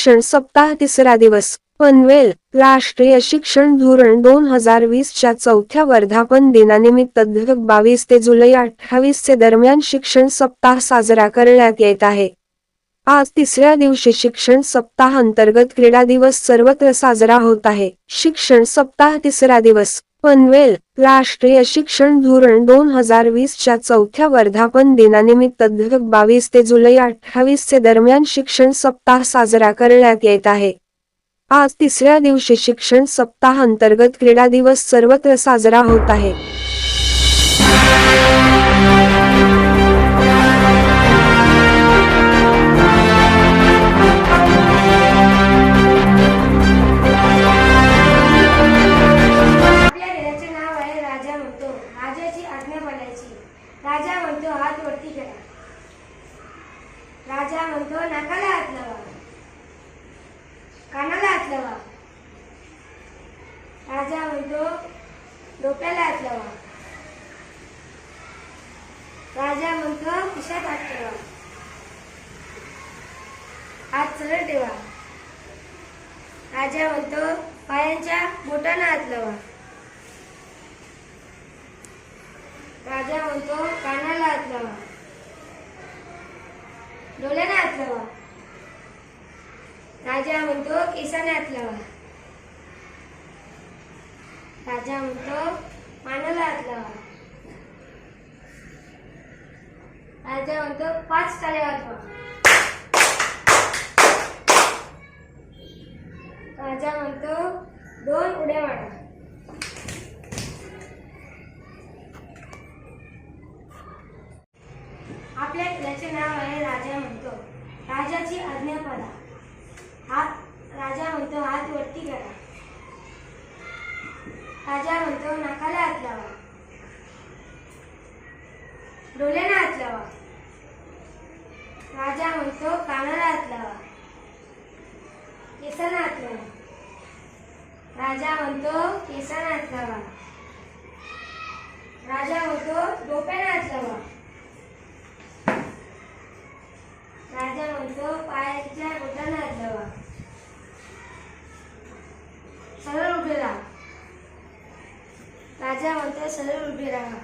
शिक्षण सप्ताह तिसरा दिवस. पनवेल राष्ट्रीय शिक्षण धोरण दोन हजार वीसच्या चौथ्या वर्धापन दिनानिमित्त बावीस ते जुलै अठ्ठावीस चे दरम्यान शिक्षण सप्ताह साजरा करण्यात येत आहे. आज तिसऱ्या दिवशी शिक्षण सप्ताह अंतर्गत क्रीडा दिवस सर्वत्र साजरा होत आहे. शिक्षण सप्ताह तिसरा दिवस. पनवेल राष्ट्रीय शिक्षण धोरण दोन हजार वीसच्या चौथ्या वर्धापन दिनानिमित्त बावीस ते जुलै अठ्ठावीस चे दरम्यान शिक्षण सप्ताह साजरा करण्यात येत आहे. आज तिसऱ्या दिवशी शिक्षण सप्ताह अंतर्गत क्रीडा दिवस सर्वत्र साजरा होत आहे. राजा म्हणतो नाकाला हात लावा कानाला हात लावा राजा म्हणतो डोक्याला हात लावा राजा म्हणतो खिशात हात ठेवा. हात सरळ ठेवा. राजा म्हणतो पायांच्या बोटांना हात लावा राजा म्हणतो कानाला हात लावा डोळ्याला हात लावा राजा म्हणतो केसाने हात लावा राजा म्हणतो मानाला हात लावा राजा म्हणतो पाच टाळे वाजवा राजा म्हणतो दोन उड्या मारा. आपल्या खेळाचे नाव आहे राजा म्हणतो. राजाची आज्ञा पदा हात राजा म्हणतो हात वरती करा. राजा म्हणतो नाकाला हात लावा. डोल्याला हात लावा. राजा म्हणतो कानाला हात लावा. केसाला हात लावा. राजा म्हणतो केसाला हात लावा. राजा म्हणतो डोक्याला हात लावा राजा म्हणतो पायाच्या बोटांना हात लावा सरळ उभे राहा राजा म्हणतो सरळ उभे राहा.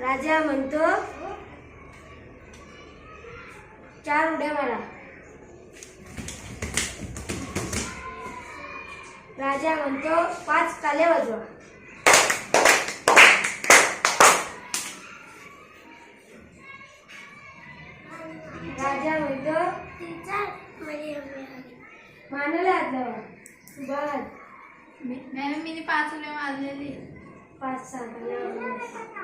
राजा म्हणतो चार उड्या मारा. राजा म्हणतो पाच ताले वाजवा. राजा म्हणतो मानाला हात लावा. बाद मॅडम मी पाच उड्या मारलेली पाच सहा